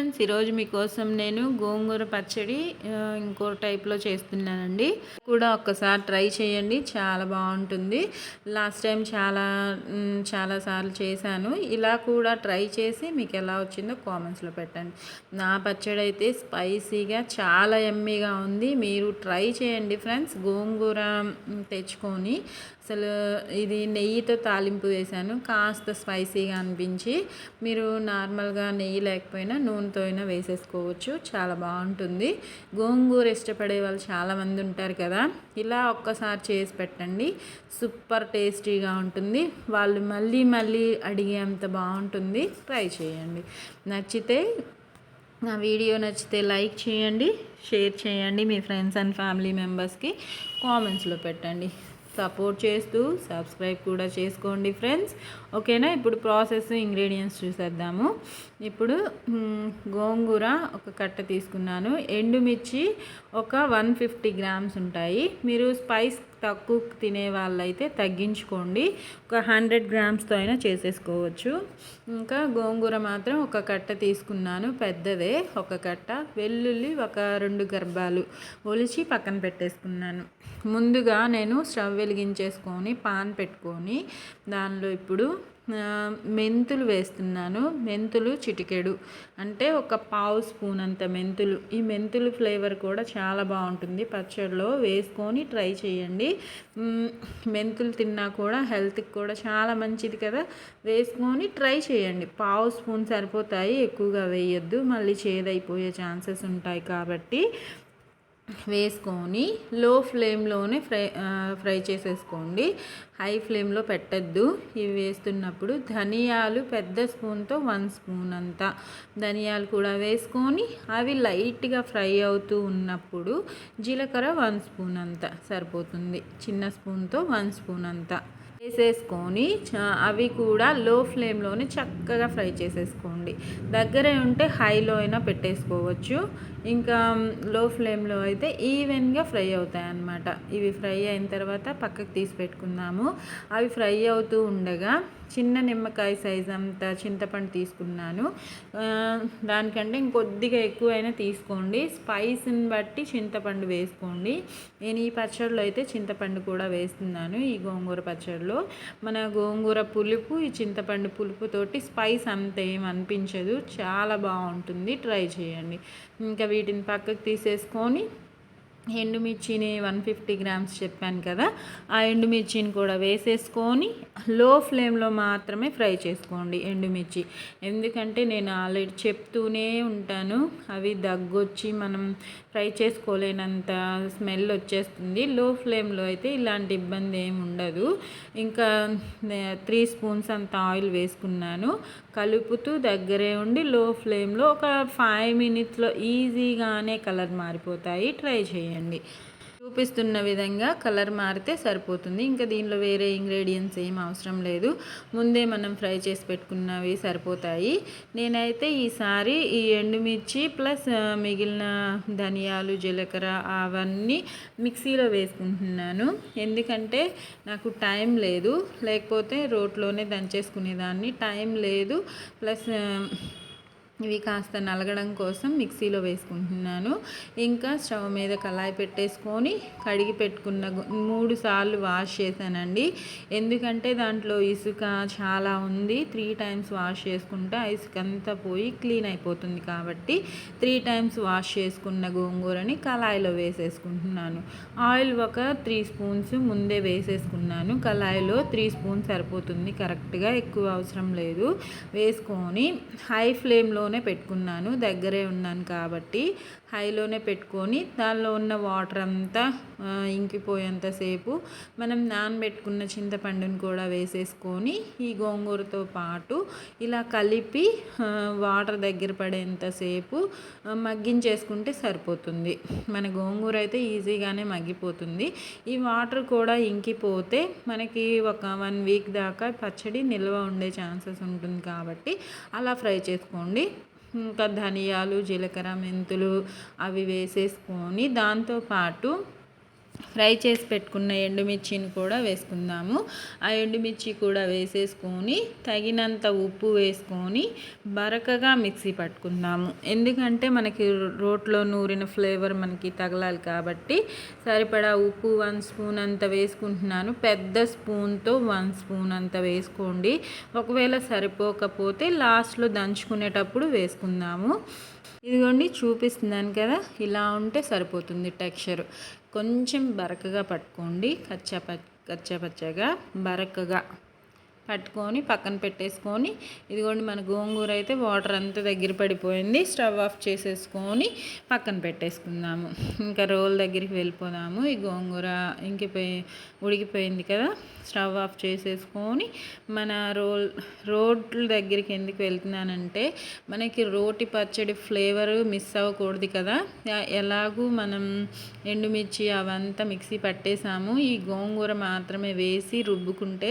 Friends ఈరోజు మీకోసం నేను గోంగూర పచ్చడి ఇంకో టైప్లో చేస్తున్నానండి. కూడా ఒక్కసారి ట్రై చేయండి చాలా బాగుంటుంది. లాస్ట్ టైం చాలా చాలా సార్లు చేశాను. ఇలా కూడా ట్రై చేసి మీకు ఎలా వచ్చిందో కామెంట్స్లో పెట్టండి. నా పచ్చడి అయితే స్పైసీగా చాలా ఎమ్మీగా ఉంది. మీరు ట్రై చేయండి ఫ్రెండ్స్ గోంగూర తెచ్చుకొని. అసలు ఇది నెయ్యితో తాలింపు వేశాను కాస్త స్పైసీగా అనిపించి. మీరు నార్మల్గా నెయ్యి లేకపోయినా నూనె నూనెతో అయినా వేసేసుకోవచ్చు. చాలా బాగుంటుంది. గోంగూర ఇష్టపడే వాళ్ళు చాలామంది ఉంటారు కదా. ఇలా ఒక్కసారి చేసి పెట్టండి. సూపర్ టేస్టీగా ఉంటుంది. వాళ్ళు మళ్ళీ మళ్ళీ అడిగేంత బాగుంటుంది. ట్రై చేయండి. నచ్చితే నా వీడియో నచ్చితే లైక్ చేయండి. షేర్ చేయండి మీ ఫ్రెండ్స్ అండ్ ఫ్యామిలీ మెంబర్స్కి కామెంట్స్లో పెట్టండి. సపోర్ట్ చేస్తూ సబ్స్క్రైబ్ కూడా చేసుకోండి ఫ్రెండ్స్. ఓకేనా? ఇప్పుడు ప్రాసెస్ ఇంగ్రీడియంట్స్ చూసేద్దాము. ఇప్పుడు గోంగూర ఒక కట్ట తీసుకున్నాను. ఎండుమిర్చి ఒక వన్ ఫిఫ్టీ గ్రామ్స్ ఉంటాయి. మీరు స్పైస్ తక్కువ తినే వాళ్ళైతే తగ్గించుకోండి. ఒక హండ్రెడ్ గ్రామ్స్తో అయినా చేసేసుకోవచ్చు. ఇంకా గోంగూర మాత్రం ఒక కట్ట తీసుకున్నాను. పెద్దదే ఒక కట్ట. వెల్లుల్లి ఒక రెండు గర్భాలు ఒలిచి పక్కన పెట్టేసుకున్నాను. ముందుగా నేను స్టవ్ వెలిగించేసుకొని పాన్ పెట్టుకొని దానిలో ఇప్పుడు మెంతులు వేస్తున్నాను. మెంతులు చిటికెడు. అంటే ఒక పావు స్పూన్ అంత మెంతులు. ఈ మెంతులు ఫ్లేవర్ కూడా చాలా బాగుంటుంది. పచ్చడిలో వేసుకొని ట్రై చేయండి. మెంతులు తిన్నా కూడా హెల్త్కి కూడా చాలా మంచిది కదా. వేసుకొని ట్రై చేయండి. పావు స్పూన్ సరిపోతాయి. ఎక్కువగా వేయొద్దు. మళ్ళీ చేదైపోయే ఛాన్సెస్ ఉంటాయి కాబట్టి వేసుకొని లో ఫ్లేమ్లోనే ఫ్రై ఫ్రై చేసేసుకోండి. హై ఫ్లేమ్లో పెట్టద్దు. ఇవి వేస్తున్నప్పుడు ధనియాలు పెద్ద స్పూన్తో వన్ స్పూన్ అంతా. ధనియాలు కూడా వేసుకొని అవి లైట్గా ఫ్రై అవుతూ ఉన్నప్పుడు జీలకర్ర వన్ స్పూన్ అంతా సరిపోతుంది. చిన్న స్పూన్తో వన్ స్పూన్ అంతా వేసేసుకొని అవి కూడా లో ఫ్లేమ్లోనే చక్కగా ఫ్రై చేసేసుకోండి. దగ్గరే ఉంటే హైలో అయినా పెట్టేసుకోవచ్చు. ఇంకా లో ఫ్లేమ్లో అయితే ఈవెన్గా ఫ్రై అవుతాయి అన్నమాట ఇవి ఫ్రై అయిన తర్వాత పక్కకు తీసి పెట్టుకుందాము. అవి ఫ్రై అవుతూ ఉండగా చిన్న నిమ్మకాయ సైజ్ అంత చింతపండు తీసుకున్నాను. దానికంటే ఇంకొద్దిగా ఎక్కువైనా తీసుకోండి. స్పైస్ని బట్టి చింతపండు వేసుకోండి. నేను ఈ పచ్చడిలో అయితే చింతపండు కూడా వేస్తున్నాను ఈ గోంగూర పచ్చడిలో మన గోంగూర పులుపు ఈ చింతపండు పులుపుతోటి స్పైస్ అంత ఏం అనిపించదు. చాలా బాగుంటుంది. ట్రై చేయండి. ఇంకా వీటిని పక్కకు తీసేసుకొని ఎండుమిర్చిని వన్ ఫిఫ్టీ గ్రామ్స్ చెప్పాను కదా ఆ ఎండుమిర్చిని కూడా వేసేసుకొని లో ఫ్లేమ్లో మాత్రమే ఫ్రై చేసుకోండి ఎండుమిర్చి. ఎందుకంటే నేను ఆల్రెడీ చెప్తూనే ఉంటాను అవి దగ్గొచ్చి మనం ఫ్రై చేసుకోలేనంత స్మెల్ వచ్చేస్తుంది. లో ఫ్లేమ్లో అయితే ఇలాంటి ఇబ్బంది ఏమి ఉండదు. ఇంకా త్రీ స్పూన్స్ అంత ఆయిల్ వేసుకున్నాను. కలుపుతూ దగ్గరే ఉండి లో ఫ్లేమ్లో ఒక ఫైవ్ మినిట్స్లో ఈజీగానే కలర్ మారిపోతాయి. ట్రై చేయండి. చూపిస్తున్న విధంగా కలర్ మారితే సరిపోతుంది. ఇంకా దీనిలో వేరే ఇంగ్రీడియంట్స్ ఏం అవసరం లేదు. ముందే మనం ఫ్రై చేసి పెట్టుకున్నవి సరిపోతాయి. నేనైతే ఈసారి ఈ ఎండుమిర్చి ప్లస్ మిగిలిన ధనియాలు జీలకర్ర అవన్నీ మిక్సీలో వేసుకుంటున్నాను. ఎందుకంటే నాకు టైం లేదు. లేకపోతే రోట్లోనే దంచేసుకునేదాన్ని. టైం లేదు. ప్లస్ ఇవి కాస్త నలగడం కోసం మిక్సీలో వేసుకుంటున్నాను. ఇంకా స్టవ్ మీద కళాయి పెట్టేసుకొని కడిగి పెట్టుకున్న మూడు సార్లు వాష్ చేశానండి. ఎందుకంటే దాంట్లో ఇసుక చాలా ఉంది. త్రీ టైమ్స్ వాష్ చేసుకుంటే ఆ ఇసుక అంతా పోయి క్లీన్ అయిపోతుంది కాబట్టి త్రీ టైమ్స్ వాష్ చేసుకున్న గోంగూరని కళాయిలో వేసేసుకుంటున్నాను. ఆయిల్ ఒక త్రీ స్పూన్స్ ముందే వేసేసుకున్నాను. కళాయిలో త్రీ స్పూన్స్ సరిపోతుంది. కరెక్ట్గా ఎక్కువ అవసరం లేదు. వేసుకొని హై ఫ్లేమ్లో పెట్టుకున్నాను దగ్గరే ఉన్నాను కాబట్టి హైలోనే పెట్టుకొని దానిలో ఉన్న వాటర్ అంతా ఇంకిపోయేంతసేపు మనం నానబెట్టుకున్న చింతపండుని కూడా వేసేసుకొని ఈ గోంగూరతో పాటు ఇలా కలిపి వాటర్ దగ్గర పడేంతసేపు మగ్గించేసుకుంటే సరిపోతుంది. మన గోంగూర అయితే ఈజీగానే మగ్గిపోతుంది. ఈ వాటర్ కూడా ఇంకిపోతే మనకి ఒక వన్ వీక్ దాకా పచ్చడి నిల్వ ఉండే ఛాన్సెస్ ఉంటుంది కాబట్టి అలా ఫ్రై చేసుకోండి. ఇంకా ధనియాలు జీలకర్ర మెంతులు అవి వేసేసుకొని దాంతోపాటు ఫ్రై చేసి పెట్టుకున్న ఎండుమిర్చిని కూడా వేసుకుందాము. ఆ ఎండుమిర్చి కూడా వేసేసుకొని తగినంత ఉప్పు వేసుకొని బరకగా మిక్సీ పట్టుకుందాము. ఎందుకంటే మనకి రోట్లో నూరిన ఫ్లేవర్ మనకి తగలాలి కాబట్టి సరిపడా ఉప్పు వన్ స్పూన్ అంత వేసుకుంటున్నాను. పెద్ద స్పూన్తో వన్ స్పూన్ అంత వేసుకోండి. ఒకవేళ సరిపోకపోతే లాస్ట్లో దంచుకునేటప్పుడు వేసుకుందాము. ఇదిగోండి చూపిస్తున్నాను కదా ఇలా ఉంటే సరిపోతుంది టెక్స్చర్. కొంచెం బరకగా పట్టుకోండి. కచ్చా పచ్చగా బరకగా. పట్టుకొని పక్కన పెట్టేసుకొని ఇదిగోండి మన గోంగూర అయితే వాటర్ అంతా దగ్గర పడిపోయింది స్టవ్ ఆఫ్ చేసేసుకొని పక్కన పెట్టేసుకుందాము. ఇంకా రోల్ దగ్గరికి వెళ్ళిపోదాము. ఈ గోంగూర ఇంకిపోయి ఉడికిపోయింది కదా స్టవ్ ఆఫ్ చేసేసుకొని మన రోల్ రోడ్ల దగ్గరికి ఎందుకు వెళ్తున్నానంటే మనకి రోటి పచ్చడి ఫ్లేవర్ మిస్ అవ్వకూడదు కదా. ఎలాగూ మనం ఎండుమిర్చి అవంతా మిక్సీ పట్టేసాము. ఈ గోంగూర మాత్రమే వేసి రుబ్బుకుంటే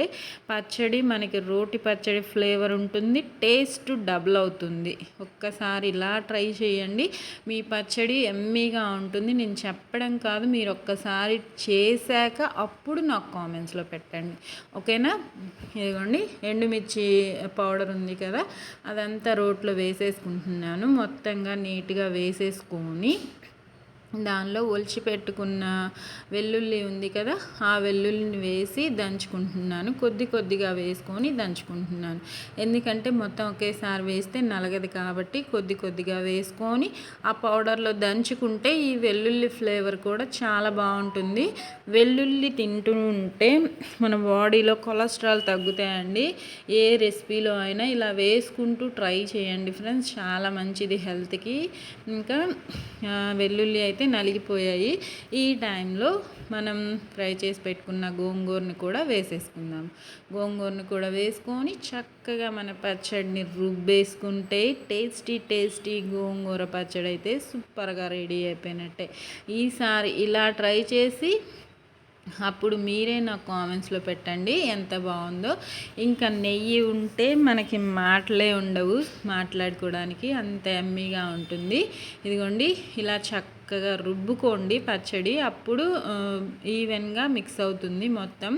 పచ్చడి మనకి రోటి పచ్చడి ఫ్లేవర్ ఉంటుంది టేస్ట్ డబుల్ అవుతుంది. ఒక్కసారి ఇలా ట్రై చేయండి. మీ పచ్చడి ఎమ్మీగా ఉంటుంది. నేను చెప్పడం కాదు మీరు ఒక్కసారి చేశాక అప్పుడు నాకు కామెంట్స్లో పెట్టండి. ఓకేనా? ఇదిగోండి ఎండుమిర్చి పౌడర్ ఉంది కదా అదంతా రోట్లో వేసేసుకుంటున్నాను. మొత్తంగా నీట్గా వేసేసుకొని దానిలో ఒలిచి పెట్టుకున్న వెల్లుల్లి ఉంది కదా ఆ వెల్లుల్లిని వేసి దంచుకుంటున్నాను. కొద్ది కొద్దిగా వేసుకొని దంచుకుంటున్నాను. ఎందుకంటే మొత్తం ఒకేసారి వేస్తే నలగదు కాబట్టి కొద్ది కొద్దిగా వేసుకొని ఆ పౌడర్లో దంచుకుంటే ఈ వెల్లుల్లి ఫ్లేవర్ కూడా చాలా బాగుంటుంది. వెల్లుల్లి తింటూ ఉంటే మన బాడీలో కొలెస్ట్రాల్ తగ్గుతాయండి. ఏ రెసిపీలో అయినా ఇలా వేసుకుంటూ ట్రై చేయండి ఫ్రెండ్స్. చాలా మంచిది హెల్త్కి. ఇంకా వెల్లుల్లి అయితే అయితే నలిగిపోయాయి. ఈ టైంలో మనం ఫ్రై చేసి పెట్టుకున్న గోంగూరని కూడా వేసేసుకుందాం. గోంగూరని కూడా వేసుకొని చక్కగా మన పచ్చడిని రుబ్బేసుకుంటే టేస్టీ టేస్టీ గోంగూర పచ్చడి అయితే సూపర్గా రెడీ అయిపోయినట్టే. ఈసారి ఇలా ట్రై చేసి అప్పుడు మీరే నాకు కామెంట్స్లో పెట్టండి ఎంత బాగుందో. ఇంకా నెయ్యి ఉంటే మనకి మాటలే ఉండవు. మాట్లాడుకోవడానికి అంత ఎమ్మీగా ఉంటుంది. ఇదిగోండి ఇలా చక్క చక్కగా రుబ్బుకోండి పచ్చడి. అప్పుడు ఈవెన్గా మిక్స్ అవుతుంది మొత్తం.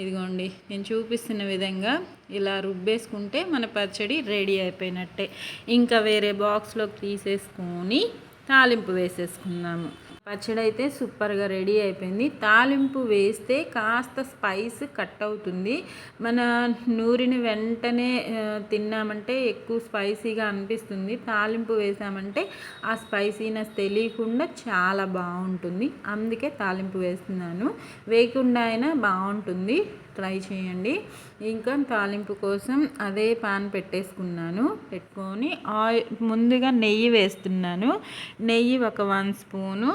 ఇదిగోండి నేను చూపిస్తున్న విధంగా ఇలా రుబ్బేసుకుంటే మన పచ్చడి రెడీ అయిపోయినట్టే. ఇంకా వేరే బాక్స్లోకి తీసేసుకొని తాలింపు వేసేసుకుందాము. పచ్చడి అయితే సూపర్గా రెడీ అయిపోయింది. తాలింపు వేస్తే కాస్త స్పైస్ కట్ అవుతుంది. మన నూరిని వెంటనే తిన్నామంటే ఎక్కువ స్పైసీగా అనిపిస్తుంది. తాలింపు వేసామంటే ఆ స్పైసీనెస్ తెలియకుండా చాలా బాగుంటుంది. అందుకే తాలింపు వేస్తున్నాను. వేయకుండా అయినా బాగుంటుంది. ట్రై చేయండి. ఇంకా తాలింపు కోసం అదే పాన్ పెట్టేసుకున్నాను. పెట్టుకొని ఆయిల్ ముందుగా నెయ్యి వేస్తున్నాను. నెయ్యి ఒక వన్ స్పూను.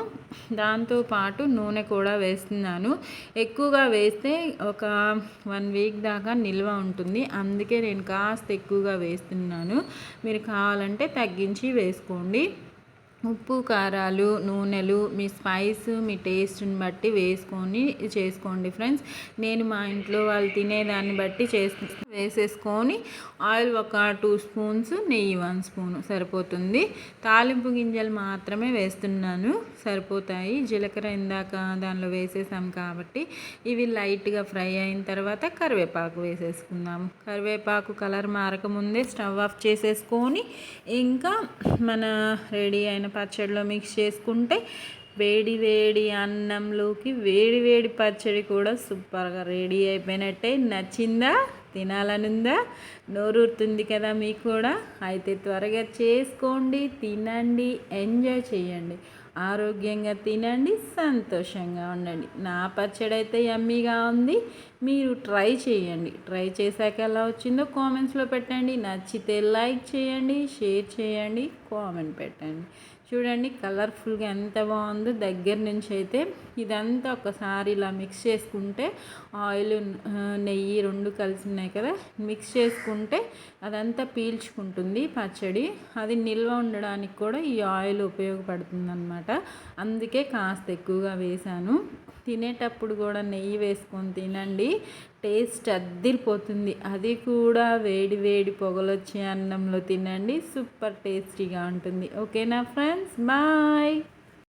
దాంతోపాటు నూనె కూడా వేస్తున్నాను. ఎక్కువగా వేస్తే ఒక వన్ వీక్ దాకా నిల్వ ఉంటుంది. అందుకే నేను కాస్త ఎక్కువగా వేస్తున్నాను. మీరు కావాలంటే తగ్గించి వేసుకోండి. ఉప్పు కారాలు నూనెలు మీ స్పైస్ మీ టేస్ట్ని బట్టి వేసుకొని చేసుకోండి ఫ్రెండ్స్. నేను మా ఇంట్లో వాళ్ళు తినేదాన్ని బట్టి చేసు వేసేసుకొని ఆయిల్ ఒక టూ స్పూన్స్ నెయ్యి వన్ స్పూన్ సరిపోతుంది. తాలింపు గింజలు మాత్రమే వేస్తున్నాను సరిపోతాయి. జీలకర్ర ఇందాక దానిలో వేసేసాం కాబట్టి ఇవి లైట్గా ఫ్రై అయిన తర్వాత కరివేపాకు వేసేసుకుందాము కరివేపాకు కలర్ మారకముందే స్టవ్ ఆఫ్ చేసేసుకొని ఇంకా మన రెడీ అయిన పచ్చడిలో మిక్స్ చేసుకుంటే వేడి వేడి అన్నంలోకి వేడి వేడి పచ్చడి కూడా సూపర్గా రెడీ అయిపోయినట్టే. నచ్చిందా? తినాలనుందా? నోరూరుతుంది కదా మీకు కూడా? అయితే త్వరగా చేసుకోండి తినండి ఎంజాయ్ చేయండి. ఆరోగ్యంగా తినండి సంతోషంగా ఉండండి. నా పచ్చడి అయితే యమ్మీగా ఉంది. మీరు ట్రై చేయండి. ట్రై చేశాక ఎలా వచ్చిందో కామెంట్స్లో పెట్టండి. నచ్చితే లైక్ చేయండి షేర్ చేయండి కామెంట్ పెట్టండి. చూడండి కలర్ఫుల్గా ఎంత బాగుందో. దగ్గర నుంచి అయితే ఇదంతా ఒకసారి ఇలా మిక్స్ చేసుకుంటే ఆయిల్ నెయ్యి రెండు కలిసి ఉన్నాయి కదా. మిక్స్ చేసుకుంటే అదంతా పీల్చుకుంటుంది పచ్చడి. అది నిల్వ ఉండడానికి కూడా ఈ ఆయిల్ ఉపయోగపడుతుంది అనమాట అందుకే కాస్త ఎక్కువగా వేశాను. తినేటప్పుడు కూడా నెయ్యి వేసుకొని తినండి. టేస్ట్ అద్దిరిపోతుంది. అది కూడా వేడి వేడి పొగలొచ్చే అన్నంలో తినండి. సూపర్ టేస్టీగా ఉంటుంది. ఓకేనా ఫ్రెండ్స్? బాయ్!